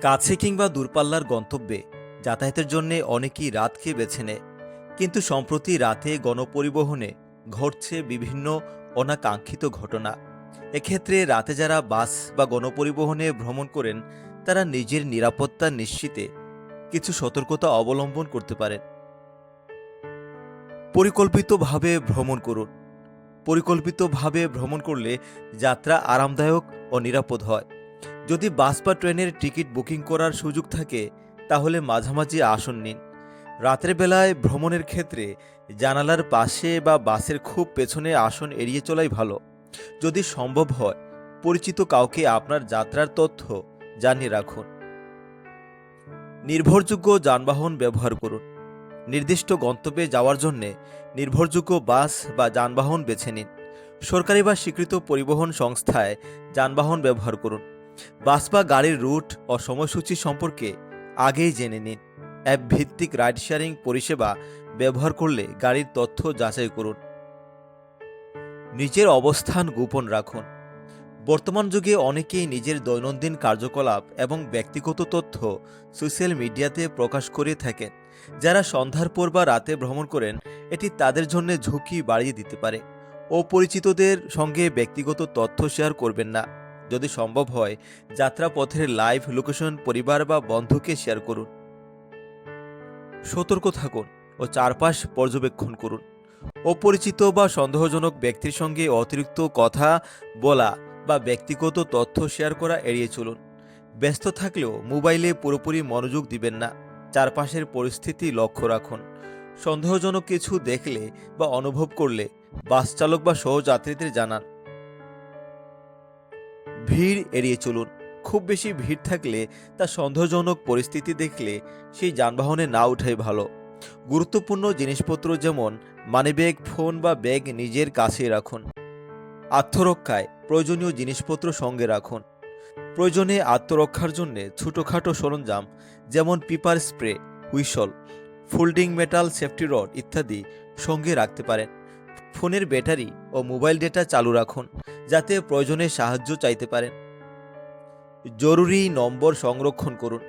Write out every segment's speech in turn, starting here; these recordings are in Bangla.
কাছে কিংবা দূরপাল্লার গন্তব্যে যাতায়াতের জন্য অনেকেই রাত খেয়ে বেছে নেয়। কিন্তু সম্প্রতি রাতে গণপরিবহনে ঘটছে বিভিন্ন অনাকাঙ্ক্ষিত ঘটনা। এক্ষেত্রে রাতে যারা বাস বা গণপরিবহনে ভ্রমণ করেন, তারা নিজের নিরাপত্তা নিশ্চিতে কিছু সতর্কতা অবলম্বন করতে পারেন। পরিকল্পিতভাবে ভ্রমণ করুন। পরিকল্পিতভাবে ভ্রমণ করলে যাত্রা আরামদায়ক ও নিরাপদ হয়। যদি বাস বা ট্রেনের টিকিট বুকিং করার সুযোগ থাকে, তাহলে মাঝামাঝি আসন নিন। রাতের বেলায় ভ্রমণের ক্ষেত্রে জানালার পাশে বা বাসের খুব পেছনে আসন এড়িয়ে চলাই ভালো। যদি সম্ভব হয়, পরিচিত কাউকে আপনার যাত্রার তথ্য জানিয়ে রাখুন। নির্ভরযোগ্য যানবাহন ব্যবহার করুন। নির্দিষ্ট গন্তব্যে যাওয়ার জন্যে নির্ভরযোগ্য বাস বা যানবাহন বেছে নিন। সরকারি বা স্বীকৃত পরিবহন সংস্থায় যানবাহন ব্যবহার করুন। বাস বা গাড়ির রুট ও সময়সূচি সম্পর্কে আগেই জেনে নিন। অ্যাপ ভিত্তিক রাইড শেয়ারিং পরিষেবা ব্যবহার করলে গাড়ির তথ্য যাচাই করুন। নিজের অবস্থান গোপন রাখুন। বর্তমান যুগে অনেকেই নিজের দৈনন্দিন কার্যকলাপ এবং ব্যক্তিগত তথ্য সোশ্যাল মিডিয়াতে প্রকাশ করে থাকেন। যারা সন্ধ্যার পর বা রাতে ভ্রমণ করেন, এটি তাদের জন্য ঝুঁকি বাড়িয়ে দিতে পারে। অপরিচিতদের সঙ্গে ব্যক্তিগত তথ্য শেয়ার করবেন না। যদি সম্ভব হয়, যাত্রাপথের লাইভ লোকেশন পরিবার বা বন্ধুকে শেয়ার করুন। সতর্ক থাকুন ও চারপাশ পর্যবেক্ষণ করুন। অপরিচিত বা সন্দেহজনক ব্যক্তির সঙ্গে অতিরিক্ত কথা বলা বা ব্যক্তিগত তথ্য শেয়ার করা এড়িয়ে চলুন। ব্যস্ত থাকলেও মোবাইলে পুরোপুরি মনোযোগ দিবেন না। চারপাশের পরিস্থিতি লক্ষ্য রাখুন। সন্দেহজনক কিছু দেখলে বা অনুভব করলে বাস চালক বা সহযাত্রীদের জানান। ভিড় এড়িয়ে চলুন। খুব বেশি ভিড় থাকলে তা সন্দেহজনক পরিস্থিতি দেখলে সেই যানবাহনে না ওঠাই ভালো। গুরুত্বপূর্ণ জিনিসপত্র যেমন মানিব্যাগ, ফোন বা ব্যাগ নিজের কাছে রাখুন। আত্মরক্ষায় প্রয়োজনীয় জিনিসপত্র সঙ্গে রাখুন। প্রয়োজনে আত্মরক্ষার জন্য ছোটোখাটো সরঞ্জাম যেমন pepper spray, whistle, folding metal, safety rod ইত্যাদি সঙ্গে রাখতে পারেন। ফোনের ব্যাটারি ও মোবাইল ডেটা চালু রাখুন, যাতে প্রয়োজনে সাহায্য চাইতে পারেন। জরুরি নম্বর সংরক্ষণ করুন।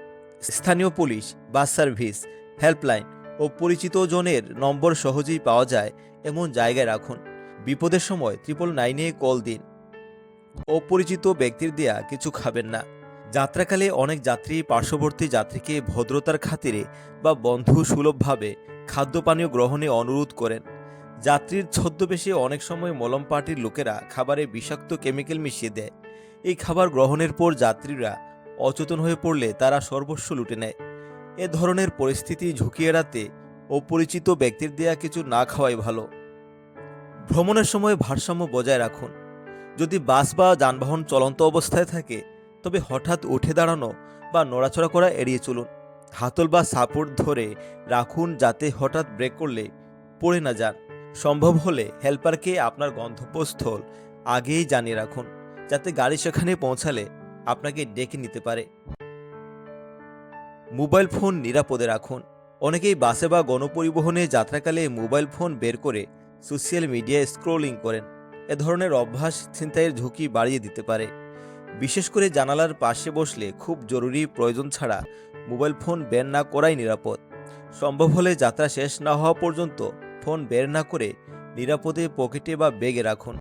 স্থানীয় পুলিশ, বাস সার্ভিস, হেল্পলাইন ও পরিচিত জনের নম্বর সহজেই পাওয়া যায় এমন জায়গায় রাখুন। বিপদের সময় ত্রিপল নাইনে কল দিন। অপরিচিত ব্যক্তির দেয়া কিছু খাবেন না। যাত্রাকালে অনেক যাত্রী পার্শ্ববর্তী যাত্রীকে ভদ্রতার খাতিরে বা বন্ধু সুলভভাবে খাদ্য পানীয় গ্রহণে অনুরোধ করেন। যাত্রীর ছদ্মবেশে অনেক সময় মলম পার্টির লোকেরা খাবারে বিষাক্ত কেমিক্যাল মিশিয়ে দেয়। এই খাবার গ্রহণের পর যাত্রীরা অচেতন হয়ে পড়লে তারা সর্বস্ব লুটে নেয়। এ ধরনের পরিস্থিতি ঝুঁকি এড়াতে অপরিচিত ব্যক্তির দেয়া কিছু না খাওয়াই ভালো। ভ্রমণের সময় ভারসাম্য বজায় রাখুন। যদি বাস বা যানবাহন চলন্ত অবস্থায় থাকে, তবে হঠাৎ উঠে দাঁড়ানো বা নড়াচড়া করা এড়িয়ে চলুন। হাতল বা সাপোর্ট ধরে রাখুন যাতে হঠাৎ ব্রেক করলে পড়ে না যান। সম্ভব হলে হেল্পারকে আপনার গন্তব্যস্থল আগেই জানিয়ে রাখুন, যাতে গাড়ি সেখানে পৌঁছালে আপনাকে ডেকে নিতে পারে। মোবাইল ফোন নিরাপদে রাখুন। অনেকেই বাসে বা গণপরিবহনে যাত্রাকালে মোবাইল ফোন বের করে সোশ্যাল মিডিয়ায় স্ক্রোলিং করেন। এ ধরনের অভ্যাস ছিনতাইয়ের ঝুঁকি বাড়িয়ে দিতে পারে। বিশেষ করে জানালার পাশে বসলে খুব জরুরি প্রয়োজন ছাড়া মোবাইল ফোন বের না করাই নিরাপদ। সম্ভব হলে যাত্রা শেষ না হওয়া পর্যন্ত ফোন বের না করে নিরাপদে পকেটে বা ব্যাগে রাখুন।